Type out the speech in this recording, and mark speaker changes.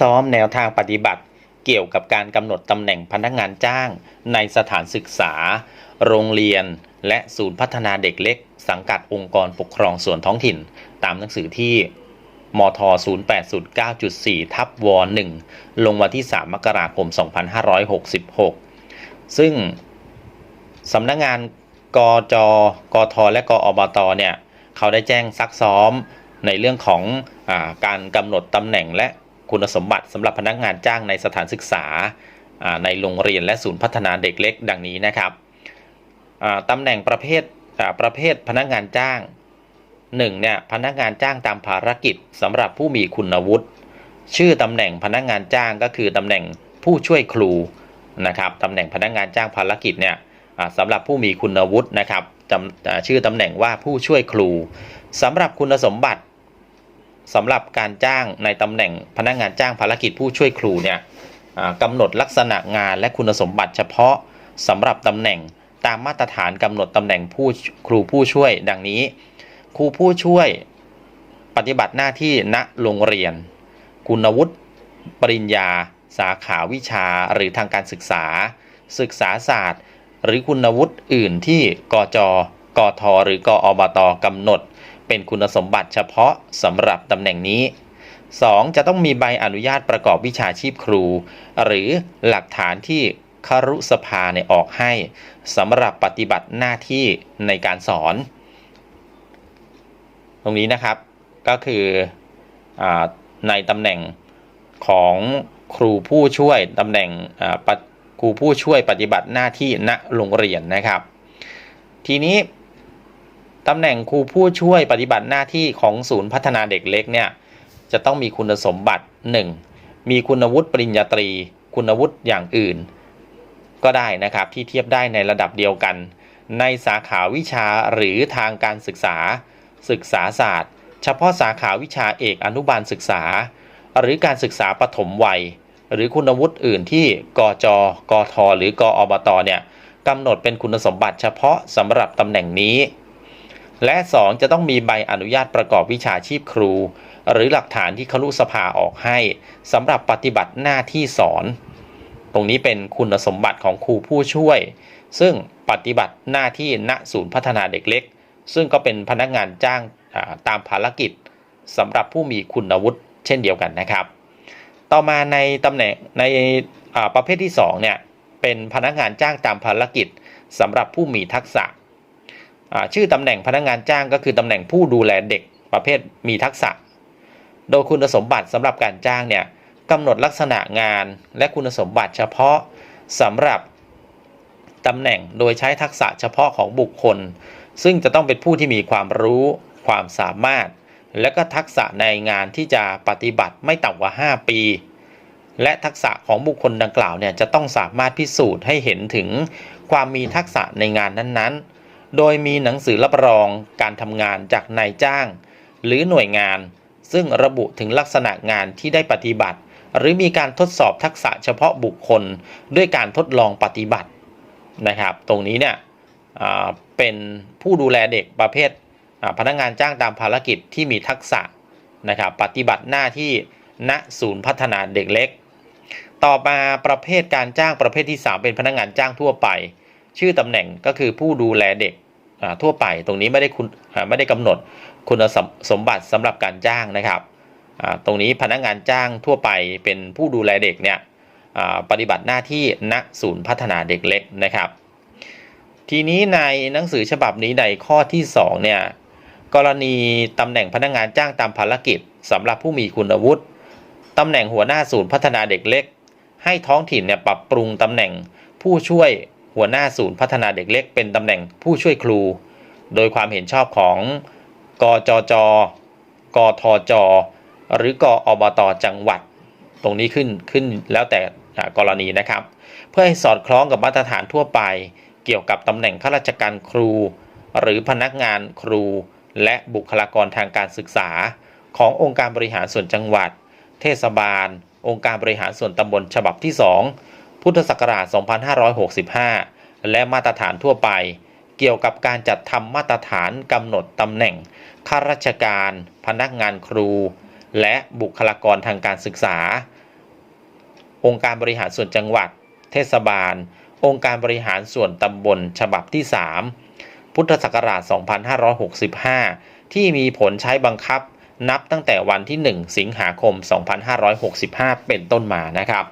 Speaker 1: ซ้อมแนวทางปฏิบัติ เกี่ยวกับการกำหนดตำแหน่งพนักงานจ้าง ในสถานศึกษา โรงเรียน และศูนย์พัฒนาเด็กเล็ก สังกัดองค์กรปกครองส่วนท้องถิ่น ตามหนังสือที่มท0809.4 ทับว1ลงวันที่ 3 มกราคม 2566 ซึ่งสำนักงานกจกท และกอบต เนี่ย เขาได้แจ้งซักซ้อมในเรื่องของอการกำหนดตำแหน่งและ คุณสมบัติสำหรับพนักงานจ้างในสถานศึกษาในโรงเรียนและศูนย์พัฒนาเด็กเล็ก ดังนี้นะครับอ่าตำแหน่งประเภทประเภทพนักงานจ้างหนึ่งเนี่ยพนักงานจ้างตามภารกิจสำหรับผู้มีคุณวุฒิชื่อตำแหน่งพนักงานจ้างก็คือตำแหน่งผู้ช่วยครูนะครับตำแหน่งพนักงานจ้างภารกิจเนี่ยสำหรับผู้มีคุณวุฒินะครับชื่อตำแหน่งว่าผู้ช่วยครูสำหรับคุณสมบัติ สำหรับการจ้างในตำแหน่งพนักงานจ้างภารกิจผู้ช่วยครูเนี่ยกำหนดลักษณะงานและคุณสมบัติเฉพาะสำหรับตำแหน่งตามมาตรฐานกำหนดตำแหน่งผู้ครูผู้ช่วยดังนี้ ครูผู้ช่วยปฏิบัติหน้าที่ณโรงเรียน คุณวุฒิปริญญา สาขาวิชาหรือทางการศึกษา ศึกษาศาสตร์ หรือคุณวุฒิอื่นที่กจกทหรือกอบตกำหนด เป็นคุณสมบัติเฉพาะสำหรับตำแหน่งนี้ 2. จะต้องมีใบอนุญาตประกอบวิชาชีพครู หรือหลักฐานที่ครุสภาเนี่ยออกให้สำหรับปฏิบัติหน้าที่ในการสอน ตรงนี้นะครับก็คืออในตำแหน่งของครูผู้ช่วยตำแหน่งครูผู้ช่วยปฏิบัติหน้าที่ณโรงเรียนนะครับ ทีนี้ ตำแหน่งครูผู้ช่วยปฏิบัติหน้าที่ของศูนย์พัฒนาเด็กเล็กเนี่ยจะต้องมีคุณสมบัติ 1. มีคุณวุฒิปริญญาตรี คุณวุฒิอย่างอื่น ก็ได้นะครับที่เทียบได้ในระดับเดียวกัน ในสาขาวิชาหรือทางการศึกษา ศึกษาศาสตร์ เฉพาะสาขาวิชาเอกอนุบาลศึกษา หรือการศึกษาปฐมวัย หรือคุณวุฒิอื่นที่กจกทหรือกอบตเนี่ยกำหนดเป็นคุณสมบัติเฉพาะสำหรับตำแหน่งนี้ และ 2 จะต้องมีใบอนุญาตประกอบวิชาชีพครู หรือหลักฐานที่ครุสภาออกให้สำหรับปฏิบัติหน้าที่สอน ตรงนี้เป็นคุณสมบัติของครูผู้ช่วย ซึ่งปฏิบัติหน้าที่ณศูนย์พัฒนาเด็กเล็ก ซึ่งก็เป็นพนักงานจ้างาตามภารกิจสำหรับผู้มีคุณวุฒิเช่นเดียวกันนะครับ ต่อมาในตำแหน่งในประเภทที่2เนี่ยเป็นพนักงานจ้างตามภารกิจสำหรับผู้มีทักษะ ชื่อตำแหน่งพนักงานจ้างก็คือตำแหน่งผู้ดูแลเด็กประเภทมีทักษะ โดยคุณสมบัติสำหรับการจ้างเนี่ยกำหนดลักษณะงานและคุณสมบัติเฉพาะสำหรับตำแหน่งโดยใช้ทักษะเฉพาะของบุคคล ซึ่งจะต้องเป็นผู้ที่มีความรู้ ความสามารถ และก็ทักษะในงานที่จะปฏิบัติไม่ต่ำกว่า 5 ปี และทักษะของบุคคลดังกล่าวเนี่ยจะต้องสามารถพิสูจน์ให้เห็นถึงความมีทักษะในงานนั้นๆ โดยมีหนังสือรับรองการทำงานจากนายจ้าง หรือหน่วยงาน ซึ่งระบุถึงลักษณะงานที่ได้ปฏิบัติ หรือมีการทดสอบทักษะเฉพาะบุคคลด้วยการทดลองปฏิบัตินะครับ ตรงนี้เนี่ยเป็นผู้ดูแลเด็กประเภทพนักงานจ้างตามภารกิจที่มีทักษะนะครับปฏิบัติหน้าที่ณศูนย์พัฒนาเด็กเล็ก ต่อมาประเภทการจ้างประเภทที่ 3 เป็นพนักงานจ้างทั่วไป ชื่อตำแหน่งก็คือผู้ดูแลเด็กทั่วไปตรงนี้ไม่ได้คุณไม่ได้กำหนดคุณสมสมบัติสำหรับการจ้างนะครับตรงนี้พนักงานจ้างทั่วไปเป็นผู้ดูแลเด็กเนี่ยปฏิบัติหน้าที่ณศูนย์พัฒนาเด็กเล็กนะครับ ทีนี้ในหนังสือฉบับนี้ในข้อที่2เนี่ยกรณีตำแหน่งพนักงานจ้างตามภารกิจสำหรับผู้มีคุณวุฒิตำแหน่งหัวหน้าศูนย์พัฒนาเด็กเล็ก ให้ท้องถิ่นเนี่ยปรับปรุงตำแหน่งผู้ช่วย หัวหน้าศูนย์พัฒนาเด็กเล็กเป็นตำแหน่งผู้ช่วยครู โดยความเห็นชอบของกจจ กทจ หรือกอบตจังหวัด ตรงนี้ขึ้นขึ้นแล้วแต่กรณีนะครับ เพื่อให้สอดคล้องกับมาตรฐานทั่วไป เกี่ยวกับตำแหน่งข้าราชการครู หรือพนักงานครู และบุคลากรทางการศึกษา ขององค์การบริหารส่วนจังหวัด เทศบาล องค์การบริหารส่วนตำบลฉบับที่ 2 พุทธศักราช 2565 และมาตรฐานทั่วไป เกี่ยวกับการจัดทำมาตรฐานกำหนดตำแหน่งข้าราชการ พนักงานครู และบุคลากรทางการศึกษา องค์การบริหารส่วนจังหวัด เทศบาล องค์การบริหารส่วนตำบลฉบับที่ 3 พุทธศักราช 2565 ที่มีผลใช้บังคับนับตั้งแต่วันที่ 1 สิงหาคม 2565 เป็นต้นมานะครับ